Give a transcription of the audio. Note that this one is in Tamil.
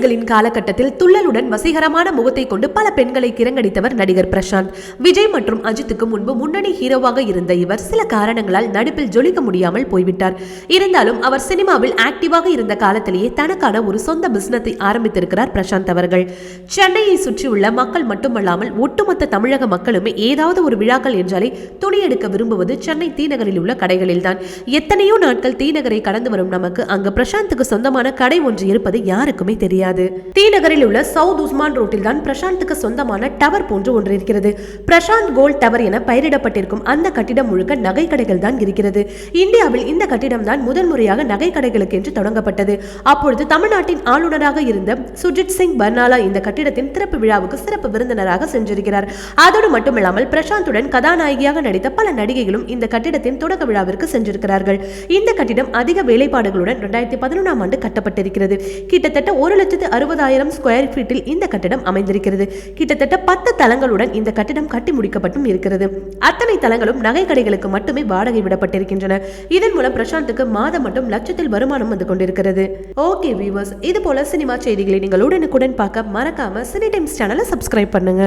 எயிட்டிஸ்களின் காலகட்டத்தில் துள்ளலுடன் வசீகரமான முகத்தை கொண்டு பல பெண்களை கிரங்கடித்தவர் நடிகர் பிரசாந்த். விஜய் மற்றும் அஜித்துக்கு முன்பு முன்னணி ஹீரோவாக இருந்த இவர் சில காரணங்களால் நடிப்பில் ஜொலிக்க முடியாமல் போய்விட்டார். இருந்தாலும் அவர் சினிமாவில் ஆக்டிவாக இருந்த காலத்திலேயே தனக்கான ஒரு சொந்த பிசினத்தை ஆரம்பித்திருக்கிறார் பிரசாந்த் அவர்கள். சென்னையை சுற்றியுள்ள மக்கள் மட்டுமல்லாமல் ஒட்டுமொத்த தமிழக மக்களுமே ஏதாவது ஒரு விழாக்கள் என்றாலே துணி எடுக்க விரும்புவது சென்னை தீநகரில் உள்ள கடைகளில்தான் எத்தனையோ நாட்கள் தீநகரை கடந்து வரும் நமக்கு அங்கு பிரசாந்துக்கு சொந்தமான கடை ஒன்று இருப்பது யாருக்குமே தெரியாது. தீநகரில் உள்ள சவுத் உஸ்மான் ரோட்டில் தான் பிரசாந்துக்கு சொந்தமான டவர் போன்று ஒன்று இருக்கிறது. பிரசாந்த் கோல்ட் டவர் என பெயரிடப்பட்டிருக்கும் அந்த கட்டிடம் முழுக்க நகை கடைகள் தான் இருக்கிறது. இந்தியாவில் இந்த கட்டிடம் தான் முதன்முறையாக நகை கடைகளுக்கு என்று தொடங்கப்பட்டது. அப்பொழுது தமிழ்நாட்டின் ஆளுநராக இருந்த சுஜித் சிங் பர்னாலா இந்த கட்டிடத்தின் திறப்பு விழாவுக்கு சிறப்பு விருந்தினராக சென்றிருக்கிறார். அதோடு மட்டுமில்லாமல் பிரசாந்துடன் கதாநாயகியாக நடித்த பல நடிகைகளும் இந்த கட்டிடத்தின் தொடக்க விழாவிற்கு சென்றிருக்கிறார்கள். இந்த கட்டிடம் அதிக வேலைப்பாடுகளுடன் இரண்டாயிரத்தி பதினொன்றாம் ஆண்டு கட்டப்பட்டிருக்கிறது. கிட்டத்தட்ட ஒரு லட்சத்தி லட்சத்து அறுபதாயிரம் ஸ்கொயர் ஃபீட்டில் இந்த கட்டடம் அமைந்திருக்கிறது. கிட்டத்தட்ட பத்து தளங்களுடன் இந்த கட்டிடம் கட்டி முடிக்கப்பட்டும் இருக்கிறது. அத்தனை தளங்களும் நகை கடைகளுக்கு மட்டுமே வாடகை விடப்பட்டிருக்கின்றன. இதன் மூலம் பிரசாந்துக்கு மாதம் மட்டும் லட்சத்தில் வருமானம் வந்து கொண்டிருக்கிறது. ஓகே வியூவர்ஸ் இது போல சினிமா செய்திகளை நீங்கள் உடனுக்குடன் பார்க்க மறக்காம சினி டைம்ஸ் சேனலை சப்ஸ்கிரைப் பண்ணுங்க.